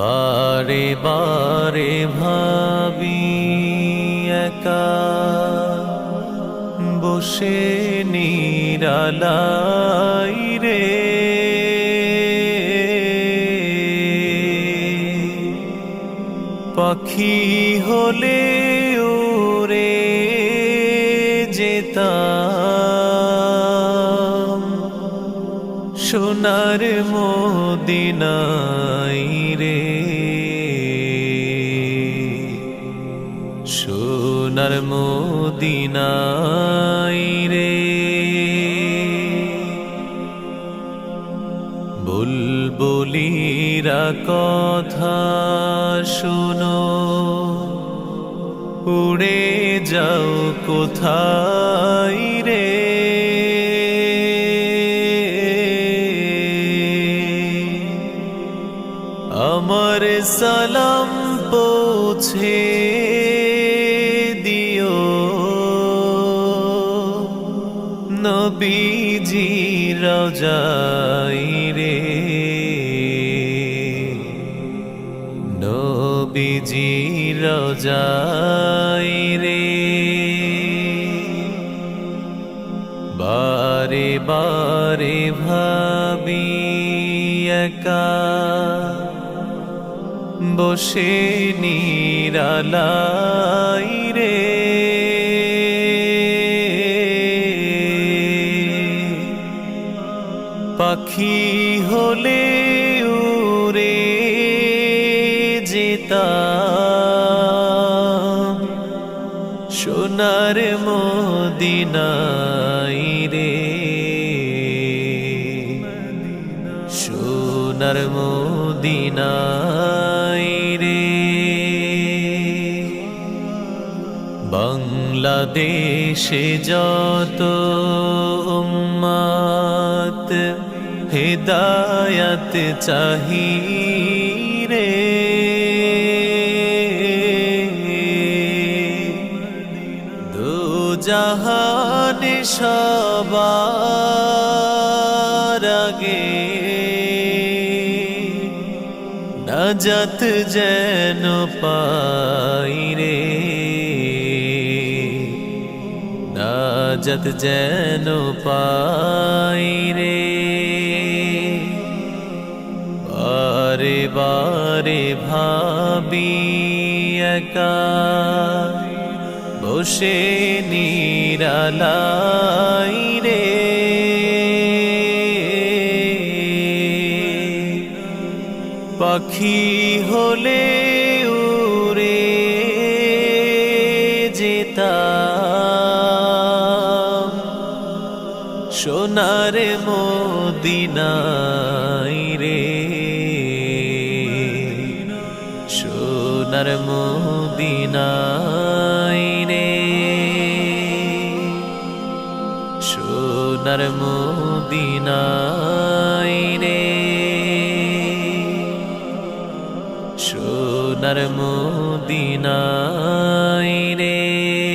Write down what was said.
বারে বারে ভাবি একা। বসে নিরালাই রে। পাখি হলে উড়ে যেতাম। সোনার মদিনাই রে। সোনার মদিনাই রে। বুলবুলিরা কথা শুনো উড়ে যাও কোথায় রে? সালাম পৌঁছে দিও। নবীজি রজাই রে। নবীজি রজাই রে। বারে বারে ভাবি একা। বসে নিরালাই রে। পাখি হলে উড়ে যেতাম সোনার মদিনাই রে। সোনার মদিনাই বাংলাদেশে যত উম্মাত হেদায়াত চাহি রে। দু জাহান সবার আগে নাজাত যেন পাই রে। নাজাত যেন পাই রে। বারে বারে ভাবি একা, বসে নিরালাই রে। পাখি হলে উড়ে যেতাম। সোনার মদিনাই রে। সোনার মদিনাই রে। সোনার মদিনাই রে। সোনার মদিনাই রে।